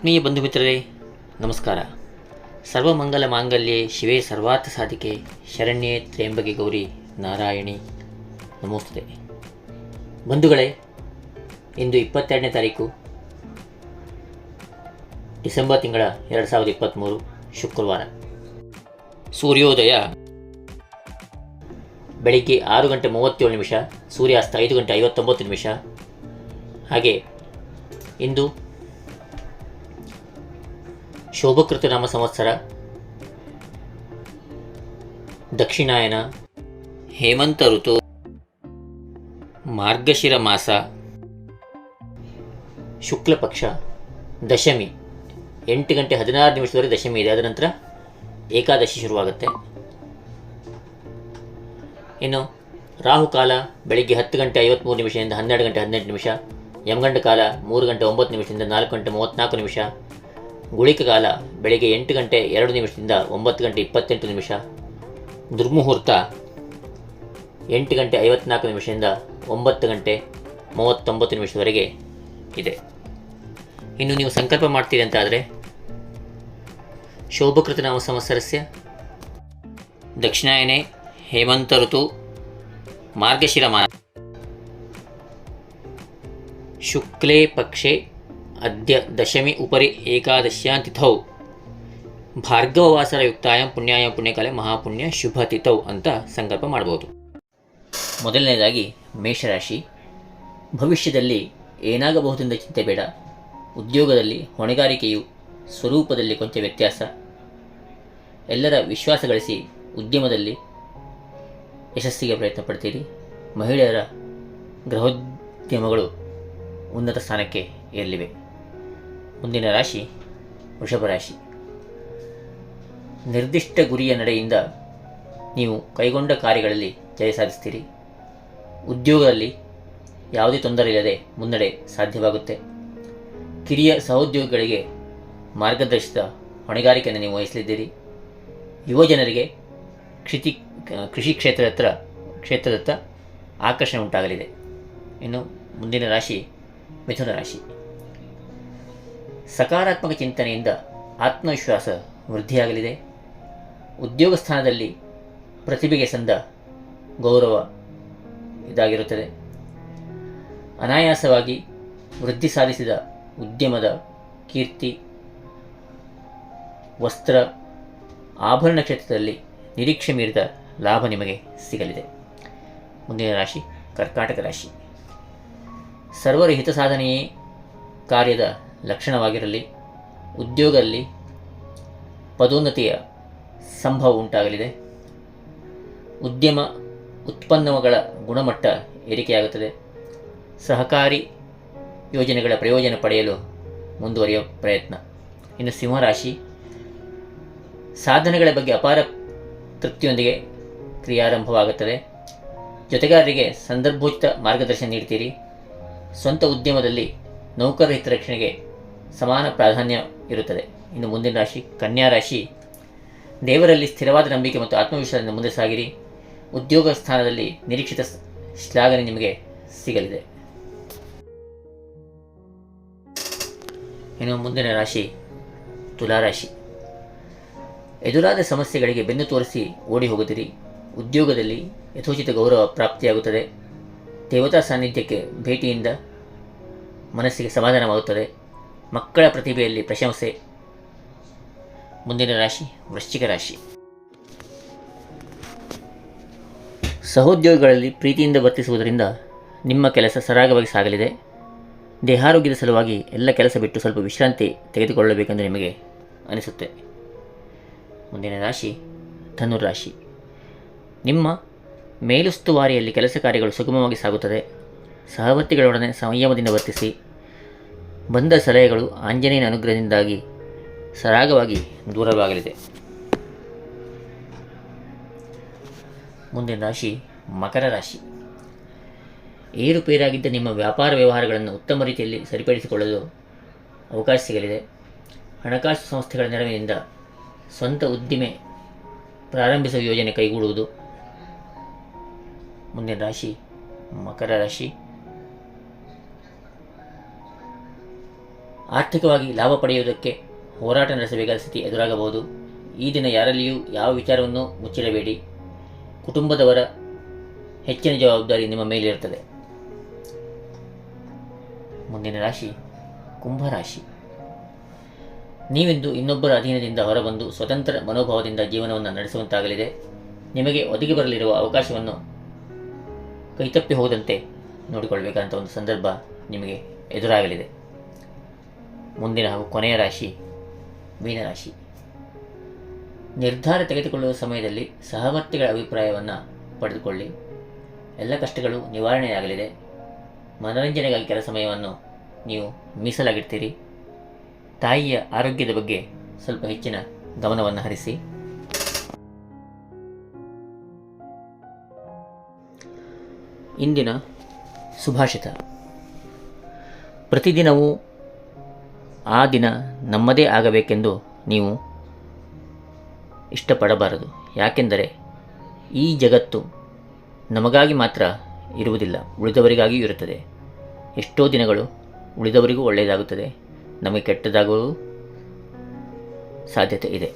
ಆತ್ಮೀಯ ಬಂಧು ಮಿತ್ರರೇ ನಮಸ್ಕಾರ. ಸರ್ವಮಂಗಲ ಮಾಂಗಲ್ಯೆ ಶಿವೇ ಸರ್ವಾರ್ಥ ಸಾಧಿಕೆ, ಶರಣ್ಯೆ ತ್ರೇಂಬಗೆ ಗೌರಿ ನಾರಾಯಣಿ ನಮೋಸ್ತುತೆ. ಬಂಧುಗಳೇ, ಇಂದು ಇಪ್ಪತ್ತೆರಡನೇ ತಾರೀಕು, ಡಿಸೆಂಬರ್ ತಿಂಗಳ ಎರಡು ಸಾವಿರದ ಇಪ್ಪತ್ತ್ಮೂರು ಶುಕ್ರವಾರ. ಸೂರ್ಯೋದಯ ಬೆಳಿಗ್ಗೆ ಆರು ಗಂಟೆ ಮೂವತ್ತೇಳು ನಿಮಿಷ, ಸೂರ್ಯಾಸ್ತ ಐದು ಗಂಟೆ ಐವತ್ತೊಂಬತ್ತು ನಿಮಿಷ. ಹಾಗೆ ಇಂದು ಶೋಭಕೃತ ನಾಮ ಸಂವತ್ಸರ. ದಕ್ಷಿಣಾಯನ. ಹೇಮಂತ ಋತು. ಮಾರ್ಗಶಿರ ಮಾಸ. ಶುಕ್ಲಪಕ್ಷ ದಶಮಿ. ಎಂಟು ಗಂಟೆ ಹದಿನಾರು ನಿಮಿಷದವರೆಗೆ ದಶಮಿ ಇದೆ. ಅದರ ನಂತರ ಏಕಾದಶಿ ಶುರುವಾಗುತ್ತೆ. ಇನ್ನು ರಾಹುಕಾಲ ಬೆಳಿಗ್ಗೆ ಹತ್ತು ಗಂಟೆ ಐವತ್ತ್ಮೂರು ನಿಮಿಷದಿಂದ ಹನ್ನೆರಡು ಗಂಟೆ ಹದಿನೆಂಟು ನಿಮಿಷ. ಯಮಗಂಡ ಕಾಲ ಮೂರು ಗಂಟೆ ಒಂಬತ್ತು ನಿಮಿಷದಿಂದ ನಾಲ್ಕು ಗಂಟೆ ಮೂವತ್ತ್ನಾಲ್ಕು ನಿಮಿಷ. ಗುಳಿಕ ಬೆಳಗ್ಗೆ ಎಂಟು ಗಂಟೆ ಎರಡು ನಿಮಿಷದಿಂದ ಒಂಬತ್ತು ಗಂಟೆ ಇಪ್ಪತ್ತೆಂಟು ನಿಮಿಷ. ದುರ್ಮುಹೂರ್ತ ಎಂಟು ಗಂಟೆ ಐವತ್ನಾಲ್ಕು ನಿಮಿಷದಿಂದ ಒಂಬತ್ತು ಗಂಟೆ ಮೂವತ್ತೊಂಬತ್ತು ನಿಮಿಷದವರೆಗೆ ಇದೆ. ಇನ್ನು ನೀವು ಸಂಕಲ್ಪ ಮಾಡ್ತೀರಿ ಅಂತ ಆದರೆ ಶೋಭಕೃತ ನಾಮ ಸಂವತ್ಸರಸ್ಯ ದಕ್ಷಿಣಾಯನೆ, ಹೇಮಂತ ಋತು ಮಾರ್ಗಶಿರಮಾನ ಶುಕ್ಲೇ ಪಕ್ಷೆ ಅದ್ಯ ದಶಮಿ ಉಪರಿ ಏಕಾದಶ್ಯಾಂ ತಿಥೌ ಭಾರ್ಗವವಾಸರ ಯುಕ್ತಾಯಂ ಪುಣ್ಯಾಯ ಪುಣ್ಯಕಾಲೆ ಮಹಾಪುಣ್ಯ ಶುಭ ತಿಥೌ ಅಂತ ಸಂಕಲ್ಪ ಮಾಡ್ಬೋದು ಮೊದಲನೇದಾಗಿ ಮೇಷರಾಶಿ. ಭವಿಷ್ಯದಲ್ಲಿ ಏನಾಗಬಹುದೆಂದು ಚಿಂತೆ ಬೇಡ. ಉದ್ಯೋಗದಲ್ಲಿ ಹೊಣೆಗಾರಿಕೆಯು ಸ್ವರೂಪದಲ್ಲಿ ಕೊಂಚ ವ್ಯತ್ಯಾಸ. ಎಲ್ಲರ ವಿಶ್ವಾಸ ಗಳಿಸಿ ಉದ್ಯಮದಲ್ಲಿ ಯಶಸ್ಸಿಗೆ ಪ್ರಯತ್ನ ಪಡ್ತೀರಿ. ಮಹಿಳೆಯರ ಗೃಹೋದ್ಯಮಗಳು ಉನ್ನತ ಸ್ಥಾನಕ್ಕೆ ಏರಲಿವೆ. ಮುಂದಿನ ರಾಶಿ ವೃಷಭ ರಾಶಿ. ನಿರ್ದಿಷ್ಟ ಗುರಿಯ ನಡೆಯಿಂದ ನೀವು ಕೈಗೊಂಡ ಕಾರ್ಯಗಳಲ್ಲಿ ಜಯ ಸಾಧಿಸ್ತೀರಿ. ಉದ್ಯೋಗದಲ್ಲಿ ಯಾವುದೇ ತೊಂದರೆ ಇಲ್ಲದೆ ಮುನ್ನಡೆ ಸಾಧ್ಯವಾಗುತ್ತೆ. ಕಿರಿಯ ಸಹೋದ್ಯೋಗಿಗಳಿಗೆ ಮಾರ್ಗದರ್ಶಿತ ಹೊಣೆಗಾರಿಕೆಯನ್ನು ನೀವು ವಹಿಸಲಿದ್ದೀರಿ. ಯುವಜನರಿಗೆ ಕೃಷಿ ಕೃಷಿ ಕ್ಷೇತ್ರದತ್ತ ಕ್ಷೇತ್ರದತ್ತ ಆಕರ್ಷಣೆ ಉಂಟಾಗಲಿದೆ. ಇನ್ನು ಮುಂದಿನ ರಾಶಿ ಮಿಥುನ ರಾಶಿ. ಸಕಾರಾತ್ಮಕ ಚಿಂತನೆಯಿಂದ ಆತ್ಮವಿಶ್ವಾಸ ವೃದ್ಧಿಯಾಗಲಿದೆ. ಉದ್ಯೋಗ ಸ್ಥಾನದಲ್ಲಿ ಪ್ರತಿಭೆಗೆ ಸಂದ ಗೌರವ ಇದಾಗಿರುತ್ತದೆ. ಅನಾಯಾಸವಾಗಿ ವೃದ್ಧಿ ಸಾಧಿಸಿದ ಉದ್ಯಮದ ಕೀರ್ತಿ, ವಸ್ತ್ರ, ಆಭರಣ ಕ್ಷೇತ್ರದಲ್ಲಿ ನಿರೀಕ್ಷೆ ಮೀರಿದ ಲಾಭ ನಿಮಗೆ ಸಿಗಲಿದೆ. ಮುಂದಿನ ರಾಶಿ ಕರ್ಕಾಟಕ ರಾಶಿ. ಸರ್ವರ ಹಿತ ಸಾಧನೆಯೇ ಕಾರ್ಯದ ಲಕ್ಷಣವಾಗಿರಲಿ, ಉದ್ಯೋಗದಲ್ಲಿ ಪದೋನ್ನತಿಯ ಸಂಭವ ಉಂಟಾಗಲಿದೆ. ಉದ್ಯಮ ಉತ್ಪನ್ನಗಳ ಗುಣಮಟ್ಟ ಏರಿಕೆಯಾಗುತ್ತದೆ. ಸಹಕಾರಿ ಯೋಜನೆಗಳ ಪ್ರಯೋಜನ ಪಡೆಯಲು ಮುಂದುವರಿಯುವ ಪ್ರಯತ್ನ. ಇನ್ನು ಸಿಂಹರಾಶಿ ಸಾಧನೆಗಳ ಬಗ್ಗೆ ಅಪಾರ ತೃಪ್ತಿಯೊಂದಿಗೆ ಕ್ರಿಯಾರಂಭವಾಗುತ್ತದೆ. ಜೊತೆಗಾರರಿಗೆ ಸಂದರ್ಭೋಚಿತ ಮಾರ್ಗದರ್ಶನ ನೀಡ್ತೀರಿ. ಸ್ವಂತ ಉದ್ಯಮದಲ್ಲಿ ನೌಕರ ಹಿತರಕ್ಷಣೆಗೆ ಸಮಾನ ಪ್ರಾಧಾನ್ಯ ಇರುತ್ತದೆ. ಇನ್ನು ಮುಂದಿನ ರಾಶಿ, ಕನ್ಯಾ ರಾಶಿ. ದೇವರಲ್ಲಿ ಸ್ಥಿರವಾದ ನಂಬಿಕೆ ಮತ್ತು ಆತ್ಮವಿಶ್ವಾಸದಿಂದ ಮುಂದೆ ಸಾಗಿರಿ. ಉದ್ಯೋಗ ಸ್ಥಾನದಲ್ಲಿ ನಿರೀಕ್ಷಿತ ಶ್ಲಾಘನೆ ನಿಮಗೆ ಸಿಗಲಿದೆ. ಇನ್ನು ಮುಂದಿನ ರಾಶಿ ತುಲಾರಾಶಿ ಎದುರಾದ ಸಮಸ್ಯೆಗಳಿಗೆ ಬೆನ್ನು ತೋರಿಸಿ ಓಡಿ ಹೋಗುತ್ತೀರಿ. ಉದ್ಯೋಗದಲ್ಲಿ ಯಥೋಚಿತ ಗೌರವ ಪ್ರಾಪ್ತಿಯಾಗುತ್ತದೆ. ದೇವತಾ ಸಾನ್ನಿಧ್ಯಕ್ಕೆ ಭೇಟಿಯಿಂದ ಮನಸ್ಸಿಗೆ ಸಮಾಧಾನವಾಗುತ್ತದೆ. ಮಕ್ಕಳ ಪ್ರತಿಭೆಯಲ್ಲಿ ಪ್ರಶಂಸೆ. ಮುಂದಿನ ರಾಶಿ, ವೃಶ್ಚಿಕ ರಾಶಿ. ಸಹೋದ್ಯೋಗಿಗಳಲ್ಲಿ ಪ್ರೀತಿಯಿಂದ ವರ್ತಿಸುವುದರಿಂದ ನಿಮ್ಮ ಕೆಲಸ ಸರಾಗವಾಗಿ ಸಾಗಲಿದೆ. ದೇಹಾರೋಗ್ಯದ ಸಲುವಾಗಿ ಎಲ್ಲ ಕೆಲಸ ಬಿಟ್ಟು ಸ್ವಲ್ಪ ವಿಶ್ರಾಂತಿ ತೆಗೆದುಕೊಳ್ಳಬೇಕೆಂದು ನಿಮಗೆ ಅನಿಸುತ್ತೆ. ಮುಂದಿನ ರಾಶಿ ಧನುರಾಶಿ ನಿಮ್ಮ ಮೇಲುಸ್ತುವಾರಿಯಲ್ಲಿ ಕೆಲಸ ಕಾರ್ಯಗಳು ಸುಗಮವಾಗಿ ಸಾಗುತ್ತದೆ. ಸಹವರ್ತಿಗಳೊಡನೆ ಸಂಯಮದಿಂದ ವರ್ತಿಸಿ. ಬಂದ ಸಲಹೆಗಳು ಆಂಜನೇಯನ ಅನುಗ್ರಹದಿಂದಾಗಿ ಸರಾಗವಾಗಿ ದೂರವಾಗಲಿದೆ. ಮುಂದಿನ ರಾಶಿ ಮಕರ ರಾಶಿ. ಏರುಪೇರಾಗಿದ್ದ ನಿಮ್ಮ ವ್ಯಾಪಾರ ವ್ಯವಹಾರಗಳನ್ನು ಉತ್ತಮ ರೀತಿಯಲ್ಲಿ ಸರಿಪಡಿಸಿಕೊಳ್ಳಲು ಅವಕಾಶ ಸಿಗಲಿದೆ. ಹಣಕಾಸು ಸಂಸ್ಥೆಗಳ ನೆರವಿನಿಂದ ಸ್ವಂತ ಉದ್ದಿಮೆ ಪ್ರಾರಂಭಿಸುವ ಯೋಜನೆ ಕೈಗೂಡುವುದು. ಮುಂದಿನ ರಾಶಿ ಮಕರ ರಾಶಿ. ಆರ್ಥಿಕವಾಗಿ ಲಾಭ ಪಡೆಯುವುದಕ್ಕೆ ಹೋರಾಟ ನಡೆಸಬೇಕಾದ ಸ್ಥಿತಿ ಎದುರಾಗಬಹುದು. ಈ ದಿನ ಯಾರಲ್ಲಿಯೂ ಯಾವ ವಿಚಾರವನ್ನು ಮುಚ್ಚಿಡಬೇಡಿ. ಕುಟುಂಬದವರ ಹೆಚ್ಚಿನ ಜವಾಬ್ದಾರಿ ನಿಮ್ಮ ಮೇಲಿರುತ್ತದೆ. ಮುಂದಿನ ರಾಶಿ ಕುಂಭರಾಶಿ ನೀವಿಂದು ಇನ್ನೊಬ್ಬರ ಅಧೀನದಿಂದ ಹೊರಬಂದು ಸ್ವತಂತ್ರ ಮನೋಭಾವದಿಂದ ಜೀವನವನ್ನು ನಡೆಸುವಂತಾಗಲಿದೆ. ನಿಮಗೆ ಒದಗಿ ಬರಲಿರುವ ಅವಕಾಶವನ್ನು ಕೈತಪ್ಪಿ ಹೋದಂತೆ ನೋಡಿಕೊಳ್ಳಬೇಕಾದಂಥ ಒಂದು ಸಂದರ್ಭ ನಿಮಗೆ ಎದುರಾಗಲಿದೆ. ಮುಂದಿನ ಹಾಗೂ ಕೊನೆಯ ರಾಶಿ ಮೀನರಾಶಿ ನಿರ್ಧಾರ ತೆಗೆದುಕೊಳ್ಳುವ ಸಮಯದಲ್ಲಿ ಸಹವರ್ತಿಗಳ ಅಭಿಪ್ರಾಯವನ್ನು ಪಡೆದುಕೊಳ್ಳಿ. ಎಲ್ಲ ಕಷ್ಟಗಳು ನಿವಾರಣೆಯಾಗಲಿದೆ. ಮನೋರಂಜನೆಗಾಗಿ ಕೆಲ ಸಮಯವನ್ನು ನೀವು ಮೀಸಲಾಗಿಡ್ತೀರಿ. ತಾಯಿಯ ಆರೋಗ್ಯದ ಬಗ್ಗೆ ಸ್ವಲ್ಪ ಹೆಚ್ಚಿನ ಗಮನವನ್ನು ಹರಿಸಿ. ಇಂದಿನ ಸುಭಾಷಿತ ಪ್ರತಿದಿನವೂ ಆ ದಿನ ನಮ್ಮದೇ ಆಗಬೇಕೆಂದು ನೀವು ಇಷ್ಟಪಡಬಾರದು. ಯಾಕೆಂದರೆ ಈ ಜಗತ್ತು ನಮಗಾಗಿ ಮಾತ್ರ ಇರುವುದಿಲ್ಲ ಉಳಿದವರಿಗಾಗಿಯೂ ಇರುತ್ತದೆ. ಎಷ್ಟೋ ದಿನಗಳು ಉಳಿದವರಿಗೂ ಒಳ್ಳೆಯದಾಗುತ್ತದೆ. ನಮಗೆ ಕೆಟ್ಟದಾಗುವ ಸಾಧ್ಯತೆ ಇದೆ.